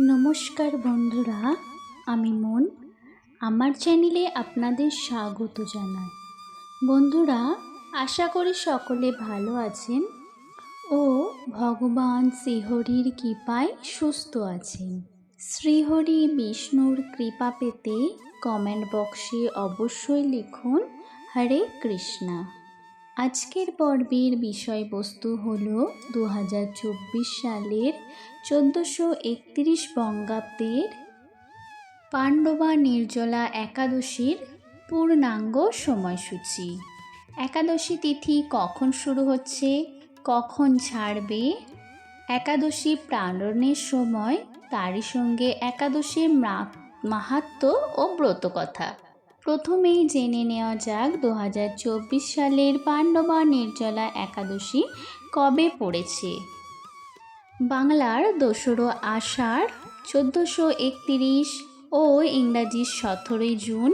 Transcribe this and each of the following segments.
নমস্কার বন্ধুরা, আমি মন। আমার চ্যানেলে আপনাদের স্বাগত জানাই। বন্ধুরা, আশা করি সকলে ভালো আছেন ও ভগবান শ্রীহরির কৃপায় সুস্থ আছেন। শ্রীহরি বিষ্ণুর কৃপা পেতে কমেন্ট বক্সে অবশ্যই লিখুন, হরে কৃষ্ণা। আজকের পর্বের বিষয়বস্তু হল দু হাজার চব্বিশ সালের চোদ্দোশো একত্রিশ বঙ্গাব্দের পাণ্ডবা নির্জলা একাদশীর পূর্ণাঙ্গ সময়সূচি। একাদশী তিথি কখন শুরু হচ্ছে, কখন ছাড়বে, একাদশী প্রারণের সময় তারই সঙ্গে একাদশীর মা- মাহাত্ম্য ও ব্রতকথা। প্রথমেই জেনে নেওয়া যাক দু হাজার চব্বিশ সালের পাণ্ডবা নির্জলা একাদশী কবে পড়েছে। বাংলার দোসরো আষাঢ় চোদ্দোশো একতিরিশ ও ইংরাজি সতেরোই জুন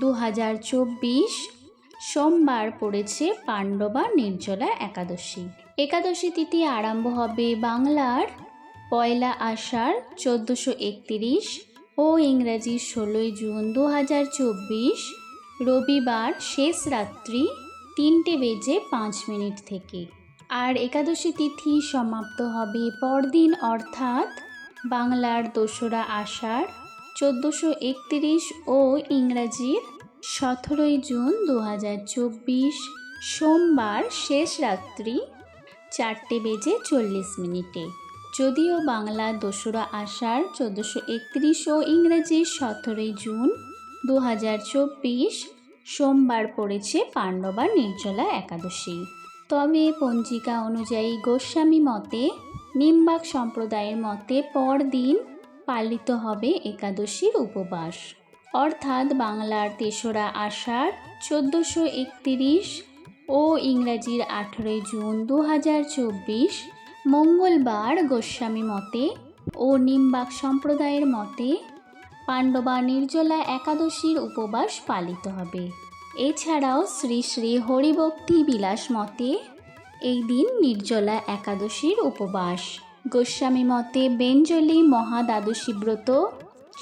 দু হাজার চব্বিশ সোমবার পড়েছে পাণ্ডবা নির্জলা একাদশী। একাদশী তিথি আরম্ভ হবে বাংলার পয়লা আষাঢ় চোদ্দোশো একতিরিশ ও ইংরাজি ষোলোই জুন দু হাজার চব্বিশ, রবিবার শেষ রাত্রি তিনটে বেজে পাঁচ মিনিট থেকে। আর একাদশী তিথি সমাপ্ত হবে পরদিন, অর্থাৎ বাংলার দোসরা আষাঢ় চোদ্দোশো একতিরিশ ও ইংরাজির সতেরোই জুন দু হাজার চব্বিশ, সোমবার শেষ রাত্রি চারটে বেজে চল্লিশ মিনিটে। যদিও বাংলা দোসরা আষাঢ় চোদ্দোশো একত্রিশ ও ইংরেজি সতেরোই জুন দু হাজার চব্বিশ সোমবার পড়েছে পাণ্ডবা নির্জলা একাদশী। তবে পঞ্জিকা অনুযায়ী গোস্বামী মতে নিম্বাক সম্প্রদায়ের মতে পরদিন পালিত হবে একাদশীর উপবাস। অর্থাৎ বাংলার তেসরা আষাঢ় চোদ্দোশো একতিরিশ ও ইংরাজির আঠেরোই জুন দু হাজার চব্বিশ মঙ্গলবার গোস্বামী মতে ও নিম্বাক সম্প্রদায়ের মতে পাণ্ডবা নির্জলা একাদশীর উপবাস পালিত হবে। এছাড়াও শ্রী শ্রী হরিভক্তি বিলাস মতে এই দিন নির্জলা একাদশীর উপবাস। গোস্বামী মতে বেঞ্জলি মহাদ্বাদশী ব্রত,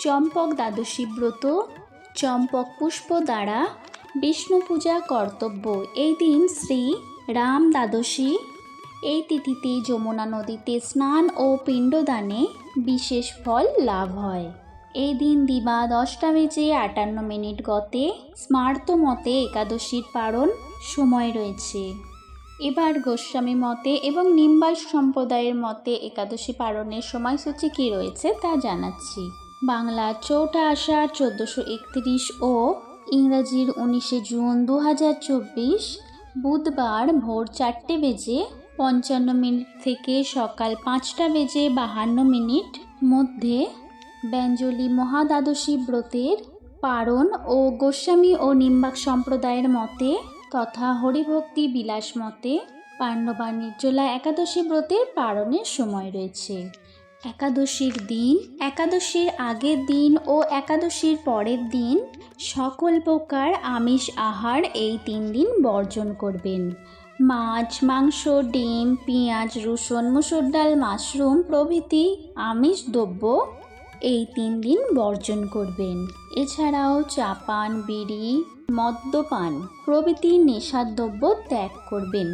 চম্পক দ্বাদশী ব্রত, চম্পক পুষ্প দ্বারা বিষ্ণু পূজা কর্তব্য। এই দিন শ্রী রাম দ্বাদশী এই তিথিতে যমুনা নদীতে স্নান ও পিণ্ডদানে বিশেষ ফল লাভ হয়। এই দিন দিবা দশটা বেজে আটান্ন মিনিট গতে স্মার্ত মতে একাদশীর পারণ সময় রয়েছে। এবার গোস্বামী মতে এবং নিম্বাস সম্প্রদায়ের মতে একাদশী পালনের সময়সূচি কী রয়েছে তা জানাচ্ছি। বাংলা চৌঠা আষাঢ় চোদ্দোশো একত্রিশ ও ইংরাজির উনিশে জুন দু হাজার চব্বিশ বুধবার ভোর চারটে বেজে পঞ্চান্ন মিনিট থেকে সকাল পাঁচটা বেজে বাহান্ন মিনিট মধ্যে ব্যঞ্জলি মহাদ্বাদশী ব্রতের পারণ ও গোস্বামী ও নিম্বাক সম্প্রদায়ের মতে তথা হরিভক্তি বিলাস মতে পাণ্ডবা নির্জলা একাদশী ব্রতের পারণের সময় রয়েছে। একাদশীর দিন, একাদশীর আগের দিন ও একাদশীর পরের দিন সকল প্রকার আমিষ আহার এই তিন দিন বর্জন করবেন। মাছ, মাংস, ডিম, পেঁয়াজ, রসুন, মুসুর ডাল, মাশরুম প্রভৃতি আমিষ দ্রব্য এই তিন দিন বর্জন করবেন। এছাড়াও চাপান বিড়ি, মদ্যপান প্রভৃতি নেশাদ্রব্য ত্যাগ করবেন।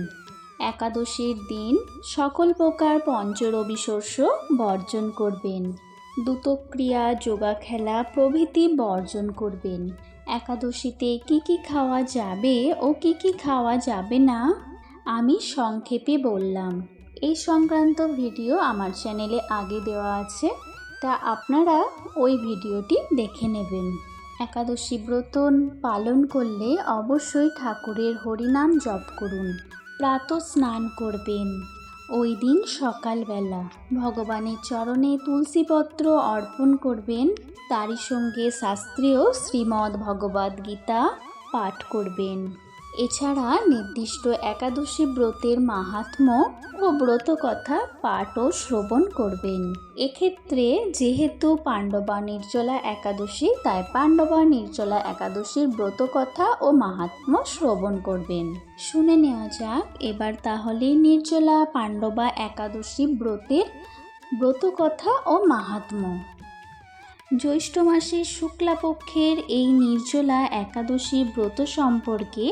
একাদশীর দিন সকল প্রকার পঞ্চরবি শস্য বর্জন করবেন। দ্রুতক্রিয়া যোগা খেলা প্রভৃতি বর্জন করবেন। একাদশীতে কি কি খাওয়া যাবে ও কি কি খাওয়া যাবে না আমি সংক্ষেপে বললাম। এই সংক্রান্ত ভিডিও আমার চ্যানেলে আগে দেওয়া আছে, তা আপনারা ওই ভিডিওটি দেখে নেবেন। একাদশী ব্রত পালন করলে অবশ্যই ঠাকুরের হরিনাম জপ করুন, প্রাত স্নান করবেন। ওই দিন সকালবেলা ভগবানের চরণে তুলসীপত্র অর্পণ করবেন, তারই সঙ্গে শাস্ত্রীয় শ্রীমদ্ ভগবদ্গীতা পাঠ করবেন। এছাড়া নির্দিষ্ট একাদশী ব্রতের মাহাত্ম্য ও ব্রত কথা পাঠ ও শ্রবণ করবেন। এক্ষেত্রে যেহেতু পাণ্ডবা নির্জলা একাদশী, তাই পাণ্ডবা নির্জলা একাদশীর ব্রত কথা ও মাহাত্ম্য শ্রবণ করবেন। শুনে নেওয়া যাক, এবার তাহলে নির্জলা পাণ্ডবা একাদশী ব্রতের ব্রতকথা ও মাহাত্ম্য। জ্যৈষ্ঠ মাসের শুক্লাপক্ষের এই নির্জলা একাদশী ব্রত সম্পর্কে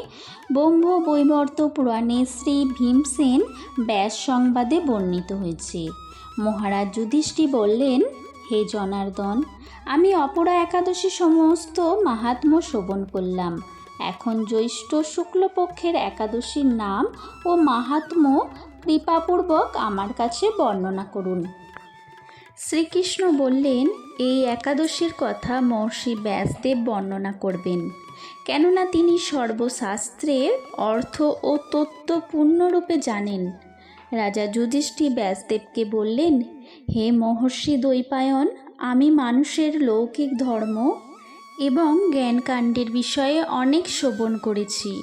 ব্রহ্ম বৈবর্ত পুরাণে শ্রী ভীমসেন ব্যাস সংবাদে বর্ণিত হয়েছে। মহারাজ যুধিষ্ঠি বললেন, হে জনার্দন, আমি অপরা একাদশী সমস্ত মাহাত্ম্য শ্রবণ করলাম। এখন জ্যৈষ্ঠ শুক্লপক্ষের একাদশীর নাম ও মাহাত্ম্য কৃপাপূর্বক আমার কাছে বর্ণনা করুন। শ্রীকৃষ্ণ বললেন, এই একাদশীর কথা মহর্ষি ব্যাসদেব বর্ণনা করবেন। কেননা তিনি সর্বশাস্ত্রের অর্থ ও তত্ত্ব পূর্ণরূপে জানেন। রাজা যুধিষ্ঠি ব্যাসদেবকে বললেন, হে মহর্ষি দ্বৈপায়ন, আমি মানুষের লৌকিক ধর্ম এবং জ্ঞানকাণ্ডের বিষয়ে অনেক শ্রবণ করেছি।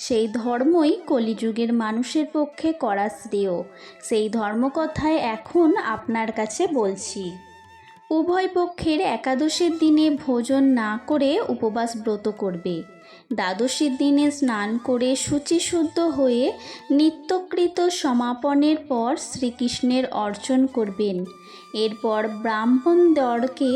সেই ধর্মই কলিযুগের মানুষের পক্ষে করা শ্রেয়। সেই ধর্মকথায় এখন আপনার কাছে বলছি। উভয় পক্ষের একাদশীর দিনে ভোজন না করে উপবাস ব্রত করবে। দ্বাদশীর দিনে স্নান করে শুচিশুদ্ধ হয়ে নিত্যকৃত সমাপনের পর শ্রীকৃষ্ণের অর্চন করবেন। এরপর ব্রাহ্মণদরকে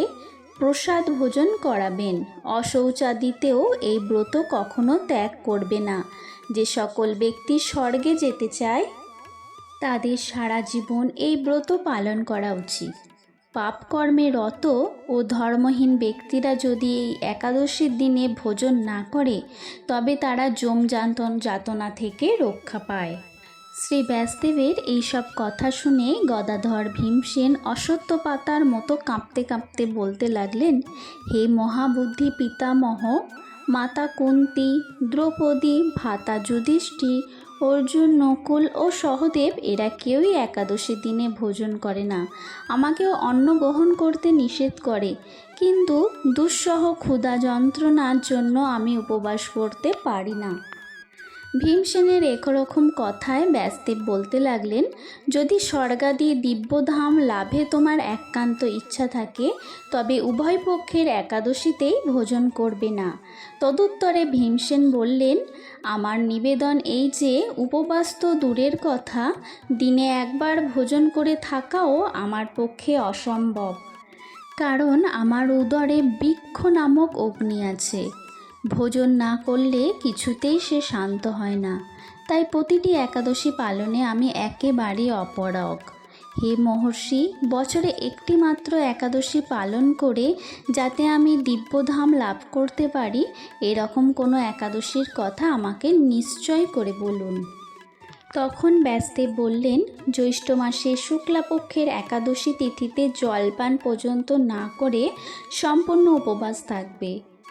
প্রসাদ ভোজন করাবেন। অশৌচাদিতেও এই ব্রত কখনো ত্যাগ করবে না। যে সকল ব্যক্তি স্বর্গে যেতে চায়, তাদের সারা জীবন এই ব্রত পালন করা উচিত। পাপকর্মে রত ও ধর্মহীন ব্যক্তিরা যদি এই একাদশীর দিনে ভোজন না করে, তবে তারা জমযান্তন যাতনা থেকে রক্ষা পায়। শ্রী ব্যাসদেবের এইসব কথা শুনে গদাধর ভীমসেন অসত্য পাতার মতো কাঁপতে কাঁপতে বলতে লাগলেন, হে মহাবুদ্ধি পিতামহ, মাতা কুন্তি, দ্রৌপদী, ভাতা যুধিষ্ঠি, অর্জুন, নকুল ও সহদেব, এরা কেউই একাদশী দিনে ভোজন করে না। আমাকেও অন্ন গ্রহণ করতে নিষেধ করে। কিন্তু দুঃসহ ক্ষুধা যন্ত্রণার জন্য আমি উপবাস করতে পারি না। ভীমসেনের একরকম কথায় ব্যাসদেব বলতে লাগলেন, যদি স্বর্গাদি দিব্যধাম লাভে তোমার একান্ত ইচ্ছা থাকে, তবে উভয় পক্ষের একাদশীতেই ভোজন করবে না। তদুত্তরে ভীমসেন বললেন, আমার নিবেদন এই যে, উপবাস তো দূরের কথা, দিনে একবার ভোজন করে থাকাও আমার পক্ষে অসম্ভব। কারণ আমার উদরে বৃক্ষ নামক অগ্নি আছে ভোজন না করলে কিছুতেই সে শান্ত হয় না। তাই প্রতিটি একাদশী পালনে আমি একেবারে অপরগ। হে মহর্ষি, বছরে একটি মাত্র একাদশী পালন করে যাতে আমি দিব্যধাম লাভ করতে পারি, এরকম কোনো একাদশীর কথা আমাকে নিশ্চয় করে বলুন। তখন ব্যাসদেব বললেন, জ্যৈষ্ঠ মাসে শুক্লাপক্ষের একাদশী তিথিতে জলপান পর্যন্ত না করে সম্পূর্ণ উপবাস থাকবে।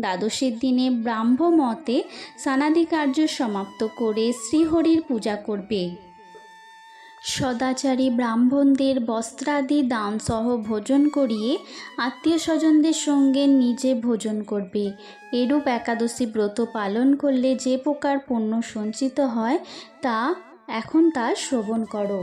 দ্বাদশীর দিনে ব্রাহ্ম মতে স্নানাদি কার্য সমাপ্ত করে শ্রীহরির পূজা করবে। সদাচারী ব্রাহ্মণদের বস্ত্রাদি দানসহ ভোজন করিয়ে আত্মীয় স্বজনদের সঙ্গে নিজে ভোজন করবে। এরূপ একাদশী ব্রত পালন করলে যে প্রকার পুণ্য সঞ্চিত হয়, তা এখন তা শ্রবণ করো।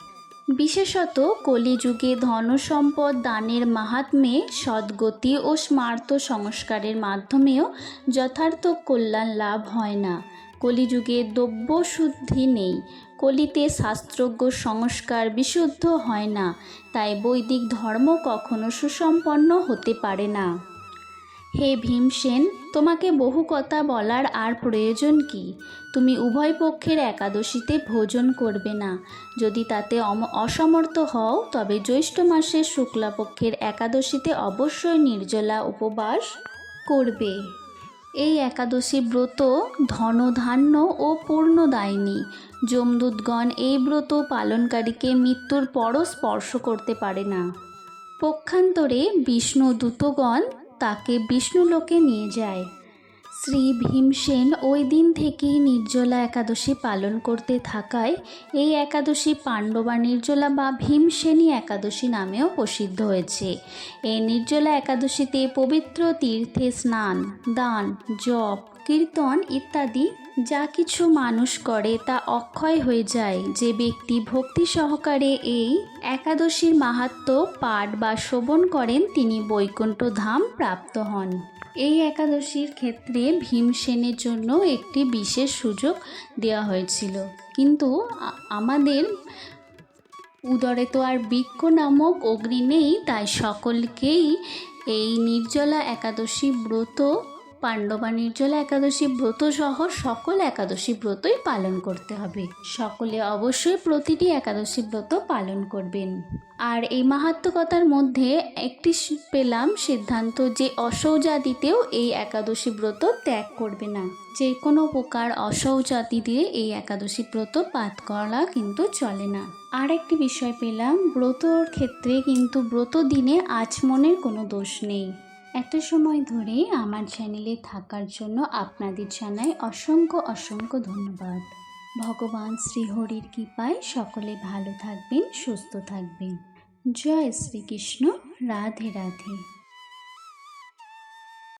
বিশেষত কলিযুগে ধনসম্পদ দানের মাহাত্ম্যে সদ্গতি ও স্মার্ত সংস্কারের মাধ্যমেও যথার্থ কল্যাণ লাভ হয় না। কলিযুগে দ্রব্য শুদ্ধি নেই। কলিতে শাস্ত্রজ্ঞ সংস্কার বিশুদ্ধ হয় না। তাই বৈদিক ধর্ম কখনো সুসম্পন্ন হতে পারে না। হে ভীমসেন তোমাকে বহু কথা বলার আর প্রয়োজন কি? তুমি উভয় পক্ষের একাদশীতে ভোজন করবে না। যদি তাতে অসমর্থ হও, তবে জ্যৈষ্ঠ মাসের শুক্লাপক্ষের একাদশীতে অবশ্যই নির্জলা উপবাস করবে। এই একাদশী ব্রত ধনধান্য ও পূর্ণদায়িনী। যমদূতগণ এই ব্রত পালনকারীকে মৃত্যুর পরও স্পর্শ করতে পারে না। পক্ষান্তরে বিষ্ণু দূতগণ তাকে বিষ্ণুলোকে নিয়ে যায়। শ্রী ভীমসেন ওই দিন থেকেই নির্জলা একাদশী পালন করতে থাকায় এই একাদশী পাণ্ডবা নির্জলা বা ভীমসেনী একাদশী নামেও প্রসিদ্ধ হয়েছে। এই নির্জলা একাদশীতে পবিত্র তীর্থে স্নান, দান, জপ কীর্তন ইত্যাদি যা কিছু মানুষ করে তা অক্ষয় হয়ে যায়। যে ব্যক্তি ভক্তি সহকারে এই একাদশীর মাহাত্ম্য পাঠ বা শ্রবণ করেন, তিনি বৈকুণ্ঠ ধাম প্রাপ্ত হন। এই একাদশীর ক্ষেত্রে ভীমসেনের জন্য একটি বিশেষ সুযোগ দেওয়া হয়েছিল। কিন্তু আমাদের উদরে তো আর বৃক্ষ নামক অগ্নি নেই, তাই সকলকেই এই নির্জলা একাদশী ব্রত পাণ্ডবা নির্জলা একাদশী ব্রত সহ সকল একাদশী ব্রতই পালন করতে হবে। সকলে অবশ্যই প্রতিটি একাদশী ব্রত পালন করবেন। আর এই মাহাত্মকতার মধ্যে একটি পেলাম সিদ্ধান্ত যে অসৌজাতিতেও এই একাদশী ব্রত ত্যাগ করবে না। যে কোনো প্রকার অসৌজাতি দিয়ে এই একাদশী ব্রত পাঠ করা কিন্তু চলে না। আর একটি বিষয় পেলাম, ব্রতর ক্ষেত্রে কিন্তু ব্রত দিনে আচমনের কোনো দোষ নেই। এত সময় ধরে আমার চ্যানেলে থাকার জন্য আপনাদের জানাই অসংখ্য অসংখ্য ধন্যবাদ। ভগবান শ্রীহরির কৃপায় সকলে ভালো থাকবেন, সুস্থ থাকবেন। জয় শ্রীকৃষ্ণ, রাধে রাধে।